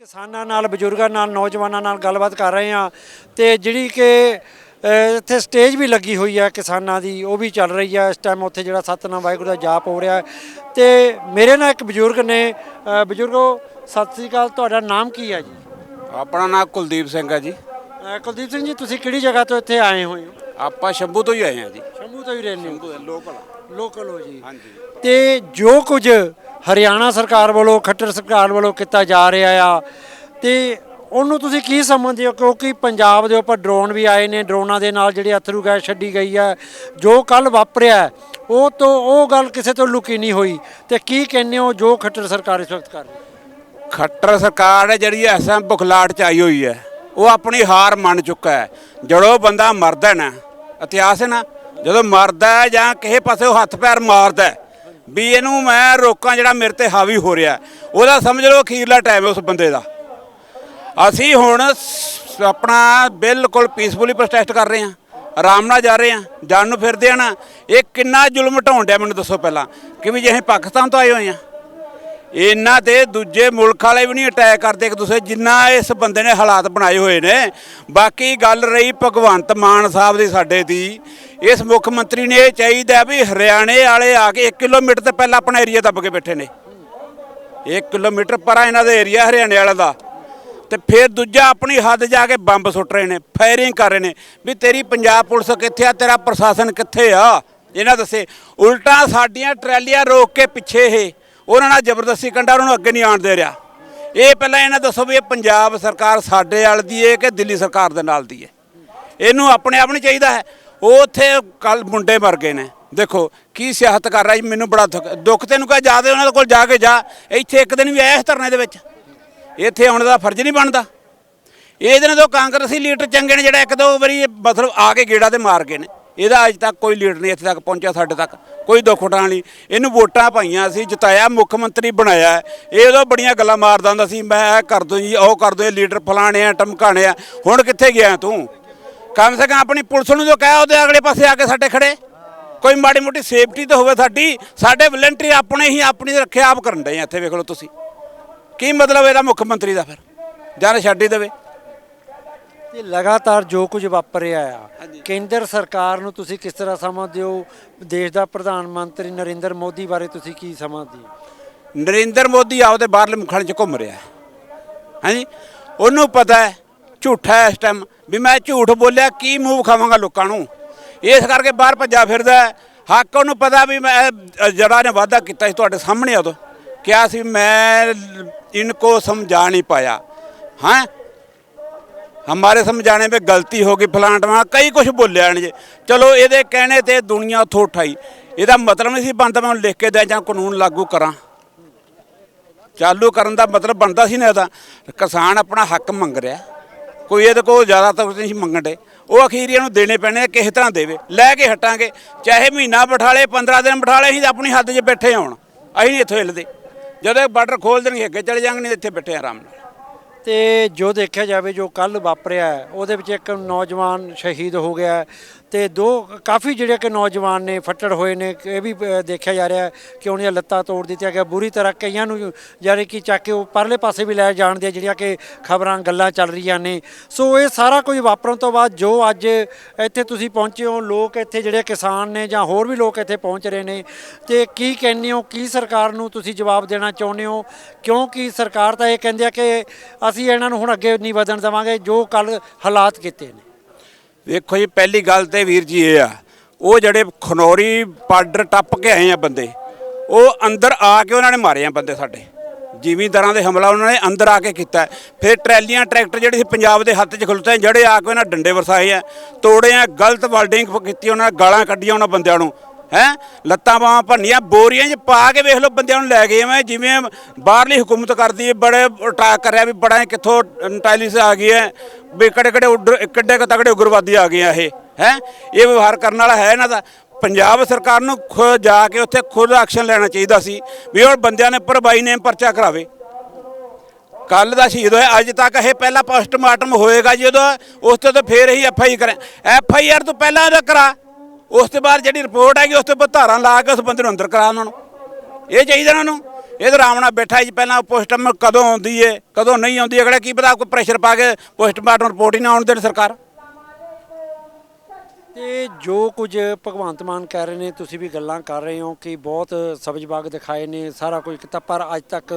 ਕਿਸਾਨਾਂ ਨਾਲ ਬਜ਼ੁਰਗਾਂ ਨਾਲ ਨੌਜਵਾਨਾਂ ਨਾਲ ਗੱਲਬਾਤ ਕਰ ਰਹੇ ਹਾਂ ਤੇ ਜਿਹੜੀ ਕਿ ਅ, ਇੱਥੇ ਸਟੇਜ ਵੀ ਲੱਗੀ ਹੋਈ ਹੈ ਕਿਸਾਨਾਂ ਦੀ ਉਹ ਵੀ ਚੱਲ ਰਹੀ ਹੈ ਇਸ ਟਾਈਮ ਉੱਥੇ ਜਿਹੜਾ ਸਤਨਾਮ ਵਾਹਿਗੁਰੂ ਦਾ ਜਾਪ ਹੋ ਰਿਹਾ। ਹੈ ਤੇ ਮੇਰੇ ਨਾਲ ਇੱਕ ਬਜ਼ੁਰਗ ਨੇ ਅ, ਬਜ਼ੁਰਗੋ ਸਤਿ ਸ੍ਰੀ ਅਕਾਲ। ਤੁਹਾਡਾ ਨਾਮ ਕੀ ਹੈ ਜੀ? ਆਪਣਾ ਨਾਮ ਕੁਲਦੀਪ ਸਿੰਘ ਹੈ ਜੀ। ਅ, ਕੁਲਦੀਪ ਸਿੰਘ ਜੀ ਤੁਸੀਂ ਕਿਹੜੀ ਜਗ੍ਹਾ ਤੋਂ ਇੱਥੇ ਆਏ ਹੋਏ ਹੋ? ਆਪਾਂ ਸ਼ੰਭੂ ਤੋਂ ਹੀ ਆਏ ਹਾਂ ਜੀ। ਸ਼ੰਭੂ ਤੋਂ ਹੀ ਰਹਿੰਦੇ ਹੋ? ਲੋਕਲ ਲੋਕਲ ਹੋ ਜੀ। ਹਾਂਜੀ। ਤੇ ਜੋ ਕੁਝ ਹਰਿਆਣਾ ਸਰਕਾਰ ਵੱਲੋਂ ਖੱਟਰ ਸਰਕਾਰ ਵੱਲੋਂ ਕੀਤਾ ਜਾ ਰਿਹਾ ਆ। ਤੇ ਉਹਨੂੰ ਤੁਸੀਂ ਕੀ ਸਮਝਦੇ ਹੋ? ਕਿਉਂਕਿ ਪੰਜਾਬ ਦੇ ਉੱਪਰ ਡਰੋਨ ਵੀ ਆਏ ਨੇ, ਡਰੋਨਾਂ ਦੇ ਨਾਲ ਜਿਹੜੀ ਅਥਰੂ ਗੈਸ ਛੱਡੀ ਗਈ ਹੈ ਜੋ ਕੱਲ ਵਾਪਰਿਆ, ਉਹ ਤੋਂ ਉਹ ਗੱਲ ਕਿਸੇ ਤੋਂ ਲੁਕੀ ਨਹੀਂ ਹੋਈ। ਤੇ ਕੀ ਕਹਿੰਦੇ ਹੋ ਜੋ ਖੱਟਰ ਸਰਕਾਰ ਇਸ ਵਕਤ ਕਰ ਰਹੀ ਖੱਟਰ ਸਰਕਾਰ ਹੈ ਜਿਹੜੀ ਐਸਐਮ ਬੁਖਲਾਟ ਚ ਆਈ ਹੋਈ ਹੈ। ਉਹ ਆਪਣੀ ਹਾਰ ਮੰਨ ਚੁੱਕਾ ਹੈ। ਜਦੋਂ ਬੰਦਾ ਮਰਦਾ ਨਾ, ਇਤਿਹਾਸ ਹੈ ਨਾ, ਜਦੋਂ ਮਰਦਾ ਜਾਂ ਕਿਸੇ ਪਾਸੇ ਉਹ ਹੱਥ ਪੈਰ ਮਾਰਦਾ ਵੀ ਇਹਨੂੰ ਮੈਂ ਰੋਕਾਂ ਜਿਹੜਾ ਮੇਰੇ ਤੇ ਹਾਵੀ ਹੋ ਰਿਹਾ। ਉਹਦਾ ਸਮਝ ਲਓ ਅਖੀਰਲਾ ਟਾਈਮ ਹੈ ਉਸ ਬੰਦੇ ਦਾ। ਅਸੀਂ ਹੁਣ ਆਪਣਾ ਬਿਲਕੁਲ ਪੀਸਫੁਲੀ ਪ੍ਰੋਟੈਸਟ ਕਰ ਰਹੇ ਹਾਂ। ਆਰਾਮ ਨਾਲ ਜਾ ਰਹੇ ਹਾਂ। ਜਾਣ ਨੂੰ ਫਿਰਦੇ ਆ ਨਾ। ਇਹ ਕਿੰਨਾ ਜ਼ੁਲਮ ਢਾਉਣ ਡਿਆ ਮੈਨੂੰ ਦੱਸੋ ਪਹਿਲਾਂ। ਕਿ ਵੀ ਜੇ, ਅਸੀਂ ਪਾਕਿਸਤਾਨ ਤੋਂ ਆਏ ਹੋਏ ਹਾਂ। ਇਹਨਾਂ ਤੇ ਦੂਜੇ ਮੁਲਕ ਵਾਲੇ ਵੀ ਨਹੀਂ ਅਟੈਕ ਕਰਦੇ ਇੱਕ ਦੂਸਰੇ ਜਿੰਨਾ ਇਸ ਬੰਦੇ ਨੇ ਹਾਲਾਤ ਬਣਾਏ ਹੋਏ ਨੇ। ਬਾਕੀ ਗੱਲ ਰਹੀ ਭਗਵੰਤ ਮਾਨ ਸਾਹਿਬ ਦੀ ਸਾਡੇ ਦੀ। ਇਸ ਮੁੱਖ ਮੰਤਰੀ ਨੇ ਇਹ ਚਾਹੀਦਾ ਵੀ ਹਰਿਆਣੇ ਵਾਲੇ ਆ ਕੇ 1 ਕਿਲੋਮੀਟਰ ਤੋਂ ਪਹਿਲਾਂ ਆਪਣਾ ਏਰੀਆ ਦੱਬ ਕੇ ਬੈਠੇ ਨੇ। 1 ਕਿਲੋਮੀਟਰ ਪਰਾਂ ਇਹਨਾਂ ਦਾ ਏਰੀਆ ਹਰਿਆਣੇ ਵਾਲਾ ਦਾ। ਤੇ ਫਿਰ ਦੂਜਾ ਆਪਣੀ ਹੱਦ ਜਾ ਕੇ ਬੰਬ ਸੁੱਟ ਰਹੇ ਨੇ ਫਾਇਰਿੰਗ ਕਰ ਰਹੇ ਨੇ। ਵੀ ਤੇਰੀ ਪੰਜਾਬ ਪੁਲਿਸ ਕਿੱਥੇ ਆ, ਤੇਰਾ ਪ੍ਰਸ਼ਾਸਨ ਕਿੱਥੇ ਆ? ਇਹਨਾਂ ਦੱਸੇ। ਉਲਟਾ ਸਾਡੀਆਂ ਟਰੈਲੀਆਂ ਰੋਕ ਕੇ ਪਿੱਛੇ ਇਹ ਉਹਨਾਂ ਨਾਲ ਜ਼ਬਰਦਸਤੀ ਕੰਡਾ ਉਹਨਾਂ ਨੂੰ ਅੱਗੇ ਨਹੀਂ ਆਣ ਦੇ ਰਿਹਾ। ਇਹ ਪਹਿਲਾਂ ਇਹਨਾਂ ਦੱਸੋ ਵੀ ਇਹ ਪੰਜਾਬ ਸਰਕਾਰ ਸਾਡੇ ਵਾਲ ਦੀ ਹੈ ਕਿ ਦਿੱਲੀ ਸਰਕਾਰ ਦੇ ਨਾਲ ਦੀ ਹੈ ਇਹਨੂੰ ਆਪਣੇ ਆਪ ਨਹੀਂ ਚਾਹੀਦਾ ਹੈ। ਉਹ ਉੱਥੇ ਕੱਲ ਮੁੰਡੇ ਮਰ ਗਏ ਨੇ। ਦੇਖੋ, ਕੀ ਸਿਆਸਤ ਕਰ ਰਿਹਾ ਜੀ, ਮੈਨੂੰ ਬੜਾ ਦੁੱਖ ਦੁੱਖ ਤੈਨੂੰ ਕਹ ਜਾ ਦੇ, ਉਹਨਾਂ ਦੇ ਕੋਲ ਜਾ ਕੇ ਜਾ। ਇੱਥੇ ਇੱਕ ਦਿਨ ਵੀ ਆਇਆ ਇਸ ਧਰਨੇ ਦੇ ਵਿੱਚ। ਇੱਥੇ ਆਉਣ ਦਾ ਫਰਜ਼ ਨਹੀਂ ਬਣਦਾ। ਇਹਦੇ ਨਾਲ ਤੋਂ ਕਾਂਗਰਸੀ ਲੀਡਰ ਚੰਗੇ ਨੇ, ਜਿਹੜਾ ਇੱਕ ਦੋ ਵਾਰੀ ਮਤਲਬ ਆ ਕੇ ਗੇੜਾ ਤੇ ਮਾਰ ਗਏ ਨੇ। ਇਹਦਾ ਅੱਜ ਤੱਕ ਕੋਈ ਲੀਡਰ ਨਹੀਂ ਇੱਥੇ ਤੱਕ ਪਹੁੰਚਿਆ ਸਾਡੇ ਤੱਕ, ਕੋਈ ਦੁੱਖ ਉਠਾਉਣ ਲਈ ਇਹਨੂੰ ਵੋਟਾਂ ਪਾਈਆਂ ਸੀ, ਜਿਤਾਇਆ, ਮੁੱਖ ਮੰਤਰੀ ਬਣਾਇਆ। ਇਹ ਉਦੋਂ ਬੜੀਆਂ ਗੱਲਾਂ ਮਾਰਦਾ ਹੁੰਦਾ ਸੀ, ਮੈਂ ਇਹ ਕਰ ਦੂੰ ਜੀ, ਉਹ ਕਰ ਦੂੰ, ਇਹ ਲੀਡਰ ਫਲਾਣੇ ਆ, ਟਮਕਾਣੇ ਆ। ਹੁਣ ਕਿੱਥੇ ਗਿਆ ਤੂੰ? ਕਮ ਸੇ ਕਮ ਆਪਣੀ ਪੁਲਿਸ ਨੂੰ ਜੋ ਕਹਿ, ਉਹਦੇ ਅਗਲੇ ਪਾਸੇ ਆ ਕੇ ਸਾਡੇ ਖੜੇ। ਕੋਈ ਮਾੜੀ ਮੋਟੀ ਸੇਫਟੀ ਤਾਂ ਹੋਵੇ ਸਾਡੀ, ਸਾਡੇ ਵਲੰਟਰੀ ਆਪਣੇ ਹੀ ਆਪਣੀ ਰੱਖਿਆ ਆਪ ਕਰਨ ਦੇ ਇੱਥੇ ਵੇਖ ਲਓ ਤੁਸੀਂ। ਕੀ ਮਤਲਬ ਇਹਦਾ ਮੁੱਖ ਮੰਤਰੀ ਦਾ ਫਿਰ? ਜਾਂ ਛੱਡ ਹੀ ਦੇਵੇ। ਤੇ ਲਗਾਤਾਰ ਜੋ ਕੁਝ ਵਾਪਰ ਰਿਹਾ ਆ ਕੇਂਦਰ ਸਰਕਾਰ ਨੂੰ ਤੁਸੀਂ ਕਿਸ ਤਰ੍ਹਾਂ ਸਮਝਦੇ ਹੋ ਦੇਸ਼ ਦਾ ਪ੍ਰਧਾਨ ਮੰਤਰੀ ਨਰਿੰਦਰ ਮੋਦੀ ਬਾਰੇ ਤੁਸੀਂ ਕੀ ਸਮਝਦੇ ਹੋ ਨਰਿੰਦਰ ਮੋਦੀ ਆਪਦੇ ਬਾਹਰਲੇ ਮੁਲਕਾਂ 'ਚ ਘੁੰਮ ਰਿਹਾ। ਹੈ ਹਾਂਜੀ ਉਹਨੂੰ ਪਤਾ ਹੈ ਝੂਠਾ ਇਸ ਟਾਈਮ ਵੀ ਮੈਂ ਝੂਠ ਬੋਲਿਆ ਕੀ ਮੂੰਹ ਖਾਵਾਂਗਾ ਲੋਕਾਂ ਨੂੰ? ਇਸ ਕਰਕੇ ਬਾਹਰ ਭੱਜਾ ਫਿਰਦਾ ਹੈ। ਹੱਕ ਉਹਨੂੰ ਪਤਾ ਵੀ ਮੈਂ ਅ, ਜਿਹੜਾ ਨੇ ਵਾਅਦਾ ਕੀਤਾ ਸੀ ਤੁਹਾਡੇ ਸਾਹਮਣੇ ਉਦੋਂ। ਕਿਹਾ ਸੀ ਮੈਂ ਇਨਕੋ ਸਮਝਾ ਨਹੀਂ ਪਾਇਆ। ਹਾਂ? ਹਮਾਰੇ ਸਮਝਾਣੇ पे ਗਲਤੀ ਹੋ ਗਈ ਫਲਾਂਟ ਵਹਾਂ ਕਈ ਕੁਝ ਬੋਲਿਆ ਨੇ ਚਲੋ ਇਹਦੇ ਕਹਿਣੇ ਤੇ ਦੁਨੀਆ ਉੱਥੋਂ ਉਠਾਈ। ਇਹਦਾ ਮਤਲਬ ਨਹੀਂ ਸੀ ਬਣਦਾ ਮੈਂ ਉਹਨੂੰ ਲਿਖ ਕੇ ਦਿਆਂ ਜਾਂ ਕਾਨੂੰਨ ਲਾਗੂ ਕਰਾਂ। ਚਾਲੂ ਕਰਨ ਦਾ ਮਤਲਬ ਬਣਦਾ ਸੀ ਨਾ ਇਹਦਾ। ਕਿਸਾਨ ਆਪਣਾ ਹੱਕ ਮੰਗ ਰਿਹਾ। ਕੋਈ ਇਹਦੇ ਕੋਲ ਜ਼ਿਆਦਾ ਤਾਂ ਨਹੀਂ ਸੀ ਮੰਗਣ ਦੇ। ਉਹ ਅਖੀਰੀਆਂ ਨੂੰ ਦੇਣੇ ਪੈਣੇ ਕਿਸੇ ਤਰ੍ਹਾਂ ਦੇਵੇ। ਲੈ ਕੇ ਹਟਾਂਗੇ। ਚਾਹੇ ਮਹੀਨਾ ਬਿਠਾਲੇ 15 ਦਿਨ ਬਿਠਾਲੇ ਅਸੀਂ ਤਾਂ ਆਪਣੀ ਹੱਦ 'ਚ ਬੈਠੇ ਹੋਣ। ਅਸੀਂ ਨਹੀਂ ਇੱਥੋਂ ਹਿੱਲਦੇ। ਜਦੋਂ ਬਾਰਡਰ ਖੋਲ ਦੇਣਗੇ, ਅੱਗੇ ਚਲੇ ਜਾਣਗੇ, ਨਹੀਂ ਇੱਥੇ ਬੈਠੇ ਆਰਾਮ ਨਾਲ। ਤੇ ਜੋ ਦੇਖਿਆ ਜਾਵੇ ਜੋ ਕੱਲ ਵਾਪਰਿਆ ਹੈ, ਉਹਦੇ ਵਿੱਚ ਇੱਕ ਨੌਜਵਾਨ ਸ਼ਹੀਦ ਹੋ ਗਿਆ ਹੈ। ਤੇ ਦੋ ਕਾਫੀ ਜਿਹੜੇ ਕਿ ਨੌਜਵਾਨ ਨੇ, ਫੱਟੜ ਹੋਏ ਨੇ, ਇਹ ਵੀ ਦੇਖਿਆ ਜਾ ਰਿਹਾ ਹੈ ਕਿ ਉਹਨੀਆਂ ਲੱਤਾਂ ਤੋੜ ਦਿੱਤੀਆਂ ਗਿਆ। ਬੁਰੀ ਤਰ੍ਹਾਂ ਕਈਆਂ ਨੂੰ ਜਾਨੀ ਕਿ ਚੱਕ ਕੇ ਉਹ ਪਰਲੇ ਪਾਸੇ ਵੀ ਲੈ ਜਾਣ ਦੀਆਂ ਜਿਹੜੀਆਂ ਕਿ ਖਬਰਾਂ, ਗੱਲਾਂ ਚੱਲ ਰਹੀਆਂ ਨੇ। ਸੋ ਇਹ ਸਾਰਾ ਕੁਝ ਵਾਪਰਨ ਤੋਂ ਬਾਅਦ ਜੋ ਅੱਜ ਇੱਥੇ ਤੁਸੀਂ ਪਹੁੰਚੇ ਹੋ, ਲੋਕ ਇੱਥੇ ਜਿਹੜੇ ਕਿਸਾਨ ਨੇ ਜਾਂ ਹੋਰ ਵੀ ਲੋਕ ਇੱਥੇ ਪਹੁੰਚ ਰਹੇ ਨੇ, ਤੇ ਕੀ ਕਹਿੰਦੇ ਹੋ, ਕੀ ਸਰਕਾਰ ਨੂੰ ਤੁਸੀਂ ਜਵਾਬ ਦੇਣਾ ਚਾਹੁੰਦੇ ਹੋ? ਕਿਉਂਕਿ ਸਰਕਾਰ ਤਾਂ ਇਹ ਕਹਿੰਦੀ ਆ ਕਿ ਅਸੀਂ ਇਹਨਾਂ ਨੂੰ ਹੁਣ ਅੱਗੇ ਨਹੀਂ ਵਧਣ ਦੇਵਾਂਗੇ, ਜੋ ਕੱਲ ਹਾਲਾਤ ਕੀਤੇ ਨੇ। ਵੇਖੋ ਜੀ, ਪਹਿਲੀ ਗੱਲ ਤੇ ਵੀਰ ਜੀ ਇਹ ਆ, ਉਹ ਜਿਹੜੇ ਖਨੌਰੀ ਪਾਰਡਰ ਟੱਪ ਕੇ ਆਏ ਆ ਬੰਦੇ, ਉਹ ਅੰਦਰ ਆ ਕੇ ਉਹਨਾਂ ਨੇ ਮਾਰੇ ਆ ਬੰਦੇ ਸਾਡੇ। ਜ਼ਿਮੀਂਦਾਰਾਂ ਦੇ ਹਮਲਾ ਉਹਨਾਂ ਨੇ ਅੰਦਰ ਆ ਕੇ ਕੀਤਾ। ਫਿਰ ਟਰੈਲੀਆਂ, ਟਰੈਕਟਰ ਜਿਹੜੇ ਸੀ, ਪੰਜਾਬ ਦੇ ਹੱਥ 'ਚ ਖੁੱਲਤੇ ਜਿਹੜੇ ਆ ਕੇ ਉਹਨਾਂ ਡੰਡੇ ਵਰਸਾਏ ਆ, ਤੋੜੇ ਆ, ਗਲਤ ਵਲਡਿੰਗ ਕੀਤੀ, ਉਹਨਾਂ ਨੇ ਗਾਲਾਂ ਕੱਢੀਆਂ ਉਹਨਾਂ ਬੰਦਿਆਂ ਨੂੰ। ਹੈ? ਲੱਤਾਂ ਬਾਹਾਂ ਭੰਨੀਆਂ, ਬੋਰੀਆਂ 'ਚ ਪਾ ਕੇ ਵੇਖ ਲਓ ਬੰਦਿਆਂ ਨੂੰ ਲੈ ਗਏ ਮੈਂ ਜਿਵੇਂ ਬਾਹਰਲੀ ਹਕੂਮਤ ਕਰਦੀ ਹੈ, ਬੜੇ ਅਟੈਕ ਕਰਿਆ ਵੀ ਬੜਾ ਕਿੱਥੋਂ ਇੰਟੈਲੀਜੈਂਸ ਆ ਗਈ ਹੈ, ਵੀ ਕਿਹੜੇ ਕਿਹੜੇ ਉੱਡਰ ਕਿੱਡੇ ਕੁ ਤਗੜੇ ਉਗਰਵਾਦੀ ਆ ਗਏ ਆ ਇਹ, ਹੈ? ਇਹ ਵਿਵਹਾਰ ਕਰਨ ਵਾਲਾ ਹੈ ਇਹਨਾਂ ਦਾ। ਪੰਜਾਬ ਸਰਕਾਰ ਨੂੰ ਖੁਦ ਜਾ ਕੇ ਉੱਥੇ ਖੁਦ ਐਕਸ਼ਨ ਲੈਣਾ ਚਾਹੀਦਾ ਸੀ, ਵੀ ਉਹ ਬੰਦਿਆਂ ਨੇ ਪਰਬਾਈ ਨੇ ਪਰਚਾ ਕਰਾਵੇ। ਕੱਲ ਦਾ ਸ਼ਹੀਦ ਹੋਇਆ, ਅੱਜ ਤੱਕ ਇਹ ਪਹਿਲਾ ਪੋਸਟਮਾਰਟਮ ਹੋਏਗਾ ਜਦੋਂ ਉਸ ਤੋਂ ਤਾਂ ਫੇਰ ਹੀ ਐਫ ਆਈ ਕਰਾਂ ਐਫ ਆਈ ਆਰ ਤੋਂ ਪਹਿਲਾਂ ਉਹਦਾ ਕਰਾ। ਉਸ ਤੋਂ ਬਾਅਦ ਜਿਹੜੀ ਰਿਪੋਰਟ ਹੈਗੀ ਉਸ ਤੋਂ ਬਾਅਦ ਧਾਰਾਂ ਲਾ ਕੇ ਉਸ ਬੰਦੇ ਨੂੰ ਅੰਦਰ ਕਰਾ ਉਹਨਾਂ ਨੂੰ। ਇਹ ਚਾਹੀਦਾ ਉਹਨਾਂ ਨੂੰ। ਇਹ ਤਾਂ ਆਰਾਮ ਨਾਲ ਬੈਠਾ ਜੀ ਪਹਿਲਾਂ ਪੋਸਟਮਾਰਟਮ ਕਦੋਂ ਆਉਂਦੀ ਏ, ਕਦੋਂ ਨਹੀਂ ਆਉਂਦੀ, ਅਗਲਾ ਕੀ ਪਤਾ ਕੋਈ ਪ੍ਰੈਸ਼ਰ ਪਾ ਕੇ ਪੋਸਟਮਾਰਟਮ ਰਿਪੋਰਟ ਹੀ ਨਾ ਆਉਣ ਦੇਣ ਸਰਕਾਰ। ਤੇ ਜੋ ਕੁਝ ਭਗਵੰਤ ਮਾਨ ਕਹਿ ਰਹੇ ਨੇ ਤੁਸੀਂ ਵੀ ਗੱਲਾਂ ਕਰ ਰਹੇ ਹੋ ਕਿ ਬਹੁਤ ਸਬਜ਼ ਬਾਗ ਦਿਖਾਏ ਨੇ ਸਾਰਾ ਕੁਝ ਕੀਤਾ ਪਰ ਅੱਜ ਤੱਕ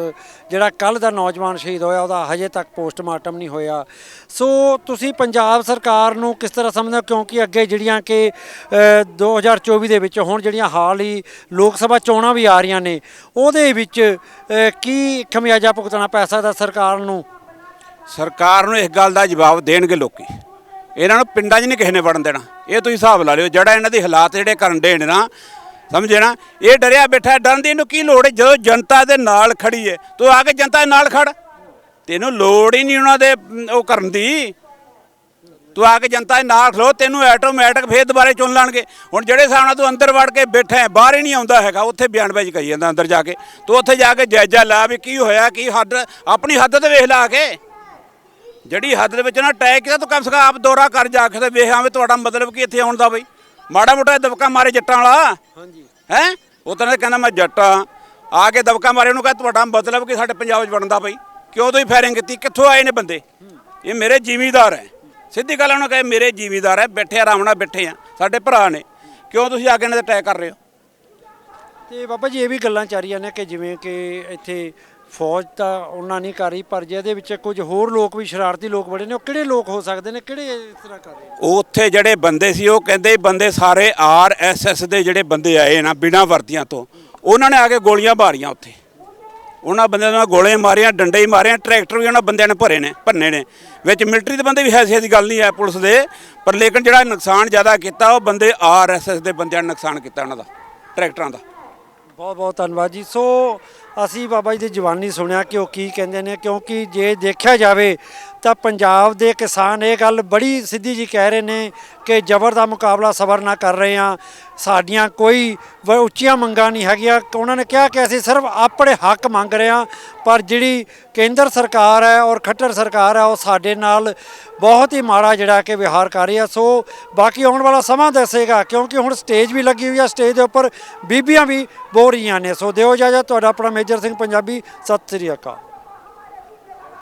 ਜਿਹੜਾ ਕੱਲ ਦਾ ਨੌਜਵਾਨ ਸ਼ਹੀਦ ਹੋਇਆ ਉਹਦਾ ਹਜੇ ਤੱਕ ਪੋਸਟਮਾਰਟਮ ਨਹੀਂ ਹੋਇਆ। ਸੋ ਤੁਸੀਂ ਪੰਜਾਬ ਸਰਕਾਰ ਨੂੰ ਕਿਸ ਤਰ੍ਹਾਂ ਸਮਝਦੇ ਹੋ? ਕਿਉਂਕਿ ਅੱਗੇ ਜਿਹੜੀਆਂ ਕਿ ਅ, 2024 ਦੇ ਵਿੱਚ ਹੁਣ ਜਿਹੜੀਆਂ ਹਾਲ ਹੀ ਲੋਕ ਸਭਾ ਚੋਣਾਂ ਵੀ ਆ ਰਹੀਆਂ ਨੇ ਉਹਦੇ ਵਿੱਚ ਕੀ ਖਮਿਆਜਾ ਭੁਗਤਣਾ ਪੈ ਸਕਦਾ ਸਰਕਾਰ ਨੂੰ? ਸਰਕਾਰ ਨੂੰ ਇਸ ਗੱਲ ਦਾ ਜਵਾਬ ਦੇਣਗੇ ਲੋਕੀ। ਇਹਨਾਂ ਨੂੰ ਪਿੰਡਾਂ 'ਚ ਨਹੀਂ ਕਿਸੇ ਨੇ ਵੜਨ ਦੇਣਾ। ਇਹ ਤੁਸੀਂ ਹਿਸਾਬ ਲਾ ਲਿਓ, ਜਿਹੜਾ ਇਹਨਾਂ ਦੇ ਹਾਲਾਤ ਜਿਹੜੇ ਕਰਨ ਦੇ ਨੇ ਨਾ, ਸਮਝੇ ਨਾ, ਇਹ ਡਰਿਆ ਬੈਠਾ, ਡਰਨ ਦੀ ਇਹਨੂੰ ਕੀ ਲੋੜ ਹੈ? ਜਦੋਂ ਜਨਤਾ ਦੇ ਨਾਲ ਖੜੀ ਹੈ, ਤੂੰ ਆ ਕੇ ਜਨਤਾ ਦੇ ਨਾਲ ਖੜ। ਤੈਨੂੰ ਲੋੜ ਹੀ ਨਹੀਂ ਉਹਨਾਂ ਦੇ ਉਹ ਕਰਨ ਦੀ। ਤੂੰ ਆ ਕੇ ਜਨਤਾ ਦੇ ਨਾਲ ਖਲੋ, ਤੈਨੂੰ ਆਟੋਮੈਟਿਕ ਫੇਰ ਦੁਬਾਰੇ ਚੁਣ ਲੈਣਗੇ। ਹੁਣ ਜਿਹੜੇ ਹਿਸਾਬ ਨਾਲ ਤੂੰ ਅੰਦਰ ਵੜ ਕੇ ਬੈਠਾ ਹੈ, ਬਾਹਰ ਹੀ ਨਹੀਂ ਆਉਂਦਾ ਹੈਗਾ, ਉੱਥੇ ਬਿਆਨਬਾਜ਼ੀ ਕਰੀ ਜਾਂਦਾ ਅੰਦਰ ਜਾ ਕੇ। ਤੂੰ ਉੱਥੇ ਜਾ ਕੇ ਜਾਇਜ਼ਾ ਲਾ ਵੀ ਕੀ ਹੋਇਆ, ਕੀ ਹੱਦ, ਆਪਣੀ ਹੱਦ ਤੇ ਵੇਖ ਲਾ ਕੇ। ਜਿਹੜੀ ਹੱਦ ਦੇ ਵਿੱਚ ਨਾ ਟੈਗ ਕੀਤਾ ਤੂੰ ਕਮ ਸੇ ਕਮ ਆਪ ਦੌਰਾ ਕਰ ਜਾ ਕੇ ਤੇ ਵੇਖ ਆਵੇਂ ਤੁਹਾਡਾ ਮਤਲਬ ਕੀ ਇੱਥੇ ਆਉਣ ਦਾ ਬਈ। ਮਾੜਾ ਮੋਟਾ ਦਬਕਾ ਮਾਰੇ ਜੱਟਾਂ ਵਾਲਾ। ਹਾਂਜੀ। ਹੈ? ਉਹ ਤਾਂ ਕਹਿੰਦਾ ਮੈਂ ਜੱਟਾਂ ਆ ਕੇ ਦਬਕਾ ਮਾਰੇ ਉਹਨੂੰ ਕਹੇ ਤੁਹਾਡਾ ਮਤਲਬ ਕੀ ਸਾਡੇ ਪੰਜਾਬ 'ਚ ਬਣਦਾ ਬਈ। ਕਿਉਂ ਤੁਸੀਂ ਫਾਇਰਿੰਗ ਕੀਤੀ? ਕਿੱਥੋਂ ਆਏ ਨੇ ਬੰਦੇ? ਇਹ ਮੇਰੇ ਜ਼ਿਮੀਦਾਰ ਹੈ। ਸਿੱਧੀ ਗੱਲ ਉਹਨੂੰ ਕਹੇ ਮੇਰੇ ਜ਼ਿਮੀਦਾਰ ਹੈ ਬੈਠੇ ਆਰਾਮ ਨਾਲ ਬੈਠੇ ਆ। ਸਾਡੇ ਭਰਾ ਨੇ। ਕਿਉਂ ਤੁਸੀਂ ਆ ਕੇ ਇਹਨਾਂ ਤੇ ਅਟੈਕ ਕਰ ਰਹੇ ਹੋ? ਤੇ ਬਾਬਾ ਜੀ ਇਹ ਵੀ ਗੱਲਾਂ ਚੱਲ ਰਹੀਆਂ ਨੇ ਕਿ ਜਿਵੇਂ ਕਿ ਇੱਥੇ ਫੌਜ ਤਾਂ ਉਹਨਾਂ ਨਹੀਂ ਕਰ ਰਹੀ ਪਰ ਜਿਹਦੇ ਵਿੱਚ ਕੁਝ ਹੋਰ ਲੋਕ ਵੀ ਸ਼ਰਾਰਤੀ ਲੋਕ ਬੜੇ ਨੇ ਉਹ ਕਿਹੜੇ ਲੋਕ ਹੋ ਸਕਦੇ ਨੇ ਕਿਹੜੇ ਇਸ ਤਰ੍ਹਾਂ ਕਰ ਰਹੇ ਨੇ? ਉਹ ਉੱਥੇ ਜਿਹੜੇ ਬੰਦੇ ਸੀ ਉਹ ਕਹਿੰਦੇ ਬੰਦੇ ਸਾਰੇ ਆਰ ਐਸ ਐਸ ਦੇ ਜਿਹੜੇ ਬੰਦੇ ਆਏ ਨਾ ਬਿਨਾਂ ਵਰਦੀਆਂ ਤੋਂ ਉਹਨਾਂ ਨੇ ਆ ਕੇ ਗੋਲੀਆਂ ਮਾਰੀਆਂ ਉੱਥੇ। ਉਹਨਾਂ ਬੰਦਿਆਂ ਨਾਲ ਗੋਲੇ ਮਾਰੀਆਂ ਡੰਡੇ ਹੀ ਮਾਰਿਆ ਟਰੈਕਟਰ ਵੀ ਉਹਨਾਂ ਬੰਦਿਆਂ ਨੇ ਭਰੇ ਨੇ ਭੰਨੇ ਨੇ। ਵਿੱਚ ਮਿਲਟਰੀ ਦੇ ਬੰਦੇ ਵੀ ਐਸੀ ਦੀ ਗੱਲ ਨਹੀਂ ਹੈ ਪੁਲਿਸ ਦੇ ਪਰ ਲੇਕਿਨ ਜਿਹੜਾ ਨੁਕਸਾਨ ਜ਼ਿਆਦਾ ਕੀਤਾ ਉਹ ਬੰਦੇ ਆਰ ਐਸ ਐਸ ਦੇ ਬੰਦਿਆਂ ਨੇ ਨੁਕਸਾਨ ਕੀਤਾ ਉਹਨਾਂ ਦਾ ਟਰੈਕਟਰਾਂ ਦਾ। ਬਹੁਤ ਬਹੁਤ ਧੰਨਵਾਦ ਜੀ। ਸੋ ਅਸੀਂ ਬਾਬਾ ਜੀ ਦੀ ਜਵਾਨੀ ਸੁਣਿਆ ਕਿ ਉਹ ਕੀ ਕਹਿੰਦੇ ਨੇ, ਕਿਉਂਕਿ ਜੇ ਦੇਖਿਆ ਜਾਵੇ ਤਾਂ ਪੰਜਾਬ ਦੇ ਕਿਸਾਨ ਇਹ ਗੱਲ ਬੜੀ ਸਿੱਧੀ ਜੀ ਕਹਿ ਰਹੇ ਨੇ ਕਿ ਜ਼ਬਰ ਦਾ ਮੁਕਾਬਲਾ ਸਬਰ ਨਾਲ ਕਰ ਰਹੇ ਆ ਸਾਡੀਆਂ ਕੋਈ ਉੱਚੀਆਂ ਮੰਗਾਂ ਨਹੀਂ ਹੈਗੀਆਂ। ਉਹਨਾਂ ਨੇ ਕਿਹਾ ਕਿ ਅਸੀਂ ਸਿਰਫ ਆਪਣੇ ਹੱਕ ਮੰਗ ਰਹੇ ਆ ਪਰ ਜਿਹੜੀ ਕੇਂਦਰ ਸਰਕਾਰ ਹੈ ਔਰ ਖੱਟਰ ਸਰਕਾਰ ਹੈ, ਉਹ ਸਾਡੇ ਨਾਲ ਬਹੁਤ ਹੀ ਮਾੜਾ ਜਿਹੜਾ ਕਿ ਵਿਹਾਰ ਕਰ ਰਹੀ ਹੈ। ਸੋ ਬਾਕੀ ਆਉਣ ਵਾਲਾ ਸਮਾਂ ਦੱਸੇਗਾ, ਕਿਉਂਕਿ ਹੁਣ ਸਟੇਜ ਵੀ ਲੱਗੀ ਹੋਈ ਹੈ। ਸਟੇਜ ਦੇ ਉੱਪਰ ਬੀਬੀਆਂ ਵੀ ਬੋਲ ਰਹੀਆਂ ਨੇ। ਸੋ ਦਿਓ ਇਜਾਜ਼ਤ। ਤੁਹਾਡਾ ਆਪਣਾ ਮੇਜਰ ਸਿੰਘ ਪੰਜਾਬੀ। ਸਤਿ ਸ੍ਰੀ ਅਕਾਲ।